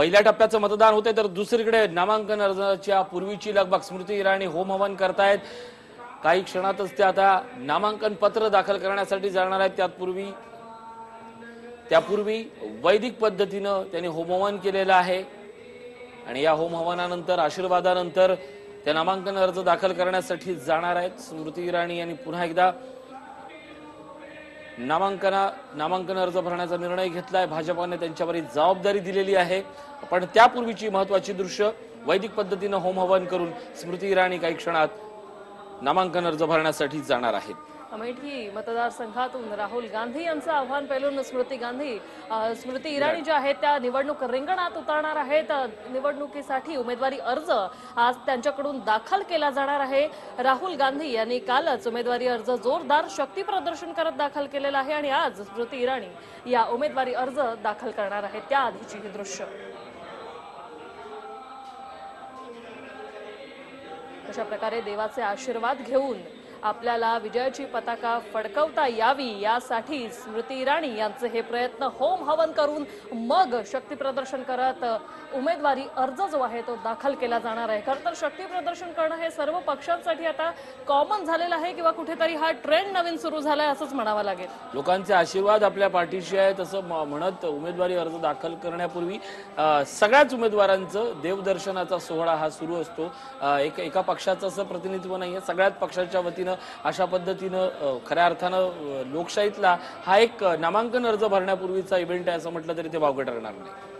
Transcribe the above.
पहिल्या टप्प्याचं मतदान होते तर दुसरीकडे नामांकन अर्जाच्या पूर्वीची लगबग. स्मृती इराणी होम हवन करतायत. काही क्षणातच ते आता नामांकन पत्र दाखल करण्यासाठी जाणार आहेत. त्यापूर्वी त्यापूर्वी वैदिक पद्धतीनं त्यांनी होमहवन केलेलं आहे. आणि या होमहवनानंतर आशीर्वादानंतर त्या नामांकन अर्ज दाखल करण्यासाठी जाणार आहेत. स्मृती इराणी यांनी पुन्हा एकदा नामांकना नामांकन अर्ज भरण्याचा निर्णय घेतलाय. भाजपाने त्यांच्यावर ही जबाबदारी दिलेली आहे. पण त्यापूर्वीची महत्वाची दृश्य वैदिक पद्धतीनं होम हवन करून स्मृती इराणी काही क्षणात नामांकन अर्ज भरण्यासाठी जाणार आहेत. अमेठी मतदारसंघातून राहुल गांधी यांचं आव्हान पेलून स्मृती गांधी स्मृती इराणी ज्या आहेत त्या निवडणूक रिंगणात उतरणार आहेत. निवडणुकीसाठी उमेदवारी अर्ज आज त्यांच्याकडून दाखल केला जाणार आहे. राहुल गांधी यांनी कालच उमेदवारी अर्ज जोरदार शक्ती प्रदर्शन करत दाखल केलेला आहे आणि आज स्मृती इराणी या उमेदवारी अर्ज दाखल करणार आहेत. त्याआधीची ही दृश्य. अशा प्रकारे देवाचे आशीर्वाद घेऊन आपल्याला विजयाची पताका फडकवता यावी यासाठी स्मृती इराणी यांचे हे प्रयत्न होम हवन करून मग शक्ती प्रदर्शन करत उमेदवारी अर्ज जो आहे तो दाखल केला जाणार आहे. खरं तर शक्ती प्रदर्शन करणं हे सर्व पक्षांसाठी आता कॉमन झालेलं आहे किंवा कुठेतरी हा ट्रेंड नवीन सुरू झालाय असंच म्हणावं लागेल. लोकांचे आशीर्वाद आपल्या पाठीशी आहेत असं म्हणत उमेदवारी अर्ज दाखल करण्यापूर्वी सगळ्याच उमेदवारांचं देवदर्शनाचा सोहळा हा सुरू असतो. एक एका पक्षाचं असं प्रतिनिधित्व नाहीये सगळ्याच पक्षाच्या वतीनं अशा पद्धतीनं खऱ्या अर्थानं लोकशाहीतला हा एक नामांकन अर्ज भरण्यापूर्वीचा इव्हेंट आहे असं म्हटलं तरी ते वावगं ठरणार नाही.